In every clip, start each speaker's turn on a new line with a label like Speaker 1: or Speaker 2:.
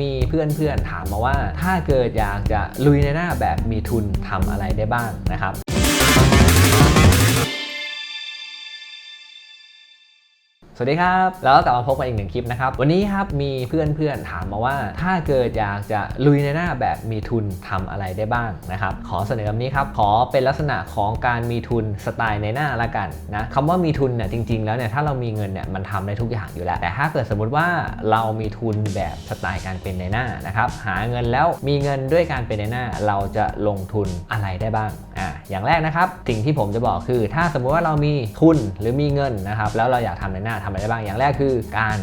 Speaker 1: มีเพื่อนๆถามมาว่า ถ้าเกิดอยากจะลุยในหน้าแบบมีทุนทำอะไรได้บ้างนะครับ สวัสดีครับ แล้วกลับมาพบกันอีกหนึ่งคลิปนะครับ วันนี้ครับมีเพื่อนๆถามมาว่าถ้าเกิดอยากจะลุยในหน้าแบบมีทุนทำอะไรได้บ้างนะครับ ขอเสนอแบบนี้ครับ ขอเป็นลักษณะของการมีทุนสไตล์ในหน้าละกันนะคำว่ามีทุนเนี่ยจริง ๆ แล้วเนี่ยถ้าเรามีเงินเนี่ยมันทำได้ทุกอย่างอยู่แล้ว แต่ถ้าเกิดสมมติว่าเรามีทุนแบบสไตล์การเป็นในหน้านะครับหาเงินแล้วมีเงินด้วยการเป็นในหน้า เราจะลงทุนอะไรได้บ้างอ่า อย่างแรกนะครับ สิ่งที่ผมจะบอกคือ ถ้าสมมุติว่าเรามีทุนหรือมีเงินนะครับ แล้วเราอยากทำในหน้าทำอะไรได้บ้าง อย่างแรกคือการ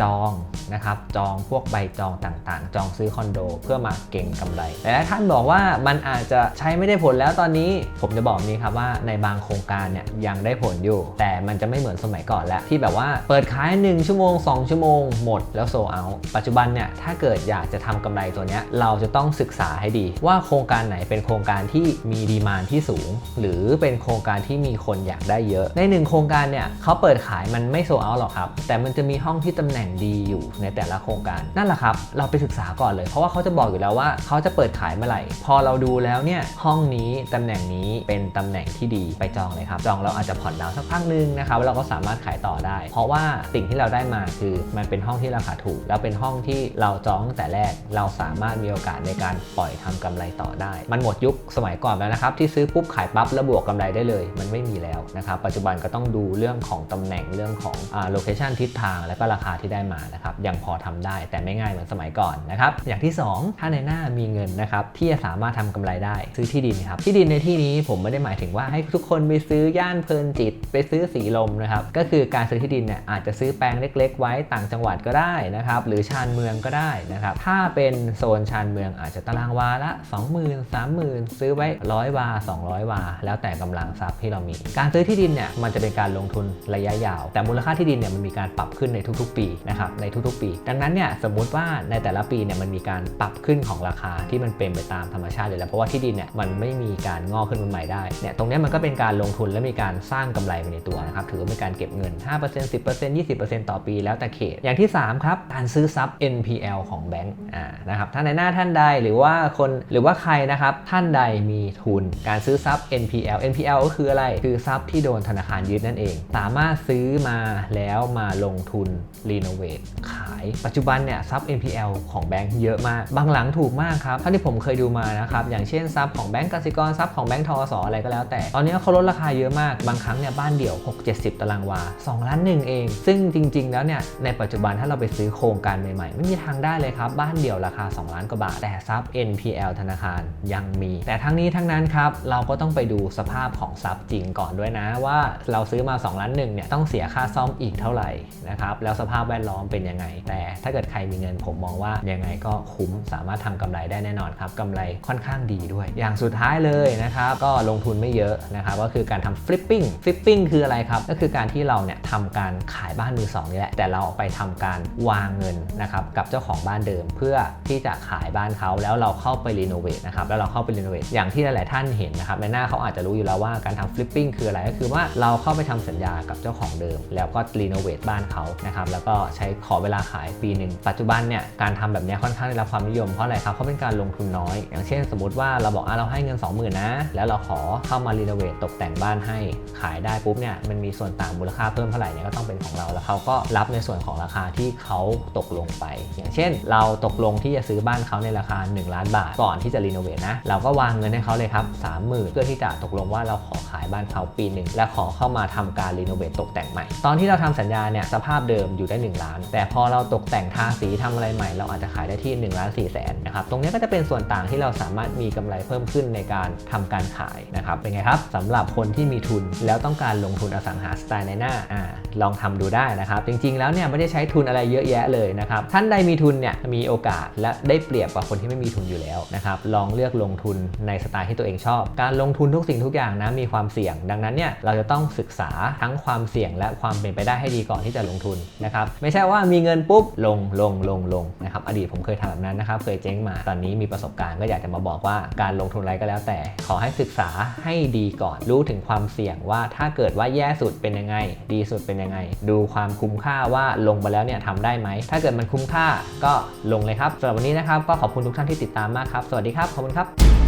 Speaker 1: จองนะครับจองพวกใบจองต่างๆ จองซื้อคอนโด เพื่อมาเก่งกำไรแต่ถ้าท่านบอกว่ามันอาจจะใช้ไม่ได้ผลแล้วตอนนี้ ผมจะบอกนี้ครับว่าในบางโครงการเนี่ยยังได้ผลอยู่ แต่มันจะไม่เหมือนสมัยก่อนแล้ว ที่แบบว่าเปิดขาย 1 ชั่วโมง 2 ชั่วโมงหมดแล้วโซเอาปัจจุบันเนี่ยถ้าเกิดอยากจะทำกำไรตัวเนี้ยเราจะต้องศึกษาให้ดี ว่าโครงการไหนเป็นโครงการที่มีดีมานที่สูง หรือเป็นโครงการที่มีคนอยากได้เยอะ ในหนึ่งโครงการเนี่ยเขาเปิดขายมันไม่โซเอาหรอกครับแต่มันจะมีห้องที่ตำแหน่งดีอยู่ในแต่ละโครงการนั่นแหละครับ เราไปศึกษาก่อนเลย เพราะว่าเขาจะบอกอยู่แล้วว่าเขาจะเปิดขายเมื่อไหร่ พอเราดูแล้วเนี่ยห้องนี้ตำแหน่งนี้เป็นตำแหน่งที่ดีไปจองเลยครับ จองเราอาจจะผ่อนดาวน์สักพักหนึงนะครับเราก็สามารถขายต่อได้ เพราะว่าสิ่งที่เราได้มาคือมันเป็นห้องที่ราคาถูก แล้วเป็นห้องที่เราจองตั้งแต่แรก เราสามารถมีโอกาสในการปล่อยทำกำไรต่อได้ มันหมดยุคสมัยก่อนแล้วนะครับที่ซื้อปุ๊บขายปั๊บแล้วบวกกำไรได้เลย มันไม่มีแล้วนะครับปัจจุบันก็ต้องดูเรื่องของตำแหน่งเรื่องของโลเคชันทิศทางแล้วก็ราคาที่ได้มานะครับยังพอทำได้แต่ไม่ง่ายเหมือนสมัยก่อนนะครับอย่างที่ 2 ถ้าในหน้ามีเงินนะครับที่จะสามารถทำกำไรได้ซื้อที่ดินครับที่ดินในที่นี้ผมไม่ได้หมายถึงว่าให้ทุกคนไปซื้อย่านเพลินจิต ไปซื้อสีลมนะครับก็คือการซื้อที่ดินเนี่ยอาจจะซื้อแปลงเล็ก ๆ ไว้ต่างจังหวัดก็ได้นะครับหรือชานเมืองก็ได้นะครับถ้าเป็นโซนชานเมืองอาจจะตารางวาละ 20,000 30,000 ซื้อไว้ร้อยวา 200 วา แล้วแต่กำลังทรัพย์ที่เรามี การซื้อที่ดินเนี่ยมันจะเป็นการลงทุนระยะยาว แต่มูลค่าที่ดินเนี่ยมันมีการปรับขึ้นในทุกๆ ปีนะครับในทุกๆปี ดังนั้นเนี่ยสมมุติว่าในแต่ละปีเนี่ยมันมีการปรับขึ้นของราคาที่มันเป็นไปตามธรรมชาติเลยแล้วเพราะว่าที่ดินเนี่ยมันไม่มีการงอกขึ้นมาใหม่ได้เนี่ยตรงนี้มันก็เป็นการลงทุนและมีการสร้างกำไรไปในตัวนะครับถือว่าเป็นการเก็บเงิน 5% 10% 20%ต่อปี แล้วแต่เขตอย่างที่ 3 ครับ การซื้อซับ NPL ของแบงก์อ่านะครับถ้าในหน้าท่านใดหรือว่าคนหรือว่าใครนะครับท่านใดมีทุน การซื้อซับ NPL NPL ก็คืออะไรคือทรัพย์ที่โดนธนาคารยึดนั่นเอง สามารถซื้อมาแล้วมาลงทุนรีโนเวทขายปัจจุบันเนี่ยซับ NPL ของแบงก์เยอะมาก บางหลังถูกมากครับเท่าที่ผมเคยดูมานะครับ อย่างเช่นซับของแบงก์กสิกรซับของแบงก์ทอสอะไรก็แล้วแต่ ตอนนี้เขาลดราคาเยอะมาก บางครั้งเนี่ยบ้านเดี่ยว 6-70 ตารางวา 2 ล้านหนึ่งเอง ซึ่งจริง ๆ แล้วเนี่ยในปัจจุบันถ้าเราไปซื้อโครงการใหม่ๆ ไม่มีทางได้เลยครับ บ้านเดี่ยวราคา 2 ล้านกว่าบาท แต่ซับ NPL ธนาคารยังมี แต่ทั้งนี้ทั้งนั้นครับเราก็ต้องไปดูสภาพของซับจริงก่อนด้วยนะ ว่าเราซื้อมา 2 ล้านหนึ่งเนี่ยต้องเสียค่าซ่อมอีกเท่าไหร่นะครับแล้วสภาพแวดล้อมเป็นยังไง แต่ถ้าเกิดใครมีเงินผมมองว่ายังไงก็คุ้มสามารถทำกำไรได้แน่นอนครับกำไรค่อนข้างดีด้วย อย่างสุดท้ายเลยนะครับก็ลงทุนไม่เยอะนะครับก็คือการทำฟลิปปิ้งฟลิปปิ้งคืออะไรครับ ก็คือการที่เราเนี่ยทำการขายบ้านมือสองนี่แหละ แต่เราไปทำการวางเงินนะครับกับเจ้าของบ้านเดิม เพื่อที่จะขายบ้านเขาแล้วเราเข้าไปรีโนเวทนะครับแล้วเราเข้าไปรีโนเวทอย่างที่หลาย ๆ ท่านเห็นนะครับในหน้าเขาอาจจะรู้อยู่แล้วว่าการทำฟลิปปิ้งคืออะไรก็คือว่าเราเข้าไปทำสัญญากับเจ้าของเดิม แล้วก็รีโนเวทบ้านเขานะครับแล้วก็ใช้ขอเวลาขายปีหนึ่ง ปัจจุบันเนี่ยการทำแบบนี้ค่อนข้างได้รับความนิยมเพราะอะไรครับเขาะเป็นการลงทุนน้อย อย่างเช่น สมมติว่าเราบอกอะเราให้เงิน 20,000นะแล้วเราขอเข้ามารีโนเวทตกแต่งบ้านให้ขายได้ปุ๊บเนี่ยมันมีส่วนต่างมูลค่าเพิ่มเท่าไหร่เนี่ยก็ต้องเป็นของเราแล้วเขาก็รับในส่วนของราคาที่เขาตกลงไป อย่างเช่น เราตกลงที่จะซื้อบ้านเขาในราคา 1 ล้านบาท ก่อนที่จะรีโนเวทนะเราก็วางเงินให้เขาเลยครับ30,000เพื่อที่จะตกลงว่าเราขอขายบ้านเขาปีหนึ่งและขอเข้ามาทำการรีโนเวทตกแต่งใหม่ ตอนที่เราทำสัญญาเนี่ยสภาพเดิมอยู่ได้ 1ล้าน แต่พอเราตกแต่งทาสีทำอะไรใหม่ เราอาจจะขายได้ที่1ล้าน4แสนนะครับตรงนี้ก็จะเป็นส่วนต่างที่เราสามารถมีกำไรเพิ่มขึ้นในการทำการขายนะครับเป็นไงครับสำหรับคนที่มีทุนแล้วต้องการลงทุนอสังหาสไตล์ในหน้าอ่าลองทำดูได้นะครับ จริงๆแล้วเนี่ยไม่ได้ใช้ทุนอะไรเยอะแยะเลยนะครับท่านใดมีทุนเนี่ยมีโอกาสและได้เปรียบกว่าคนที่ไม่มีทุนอยู่แล้วนะครับลองเลือกลงทุนในสไตล์ที่ตัวเองชอบ การลงทุนทุกสิ่งทุกอย่างนะมีความเสี่ยง ดังนั้นเนี่ยเราจะต้องศึกษาทั้งความเสี่ยงและความเป็นไปได้ให้ดีก่อนที่จะลงทุนนะครับไไม่ใช่ว่ามีเงินปุ๊บลงลงลงลงนะครับอดีตผมเคยทำแบบนั้นนะครับเคยเจ๊งมาตอนนี้มีประสบการณ์ก็อยากจะมาบอกว่าการลงทุนอะไรก็แล้วแต่ ขอให้ศึกษาให้ดีก่อนรู้ถึงความเสี่ยงว่าถ้าเกิดว่าแย่สุดเป็นยังไง ดีสุดเป็นยังไง ดูความคุ้มค่าว่าลงไปแล้วเนี่ยทำได้ไหมถ้าเกิดมันคุ้มค่าก็ลงเลยครับสำหรับวันนี้นะครับก็ขอบคุณทุกท่านที่ติดตามมากครับ สวัสดีครับ ขอบคุณครับ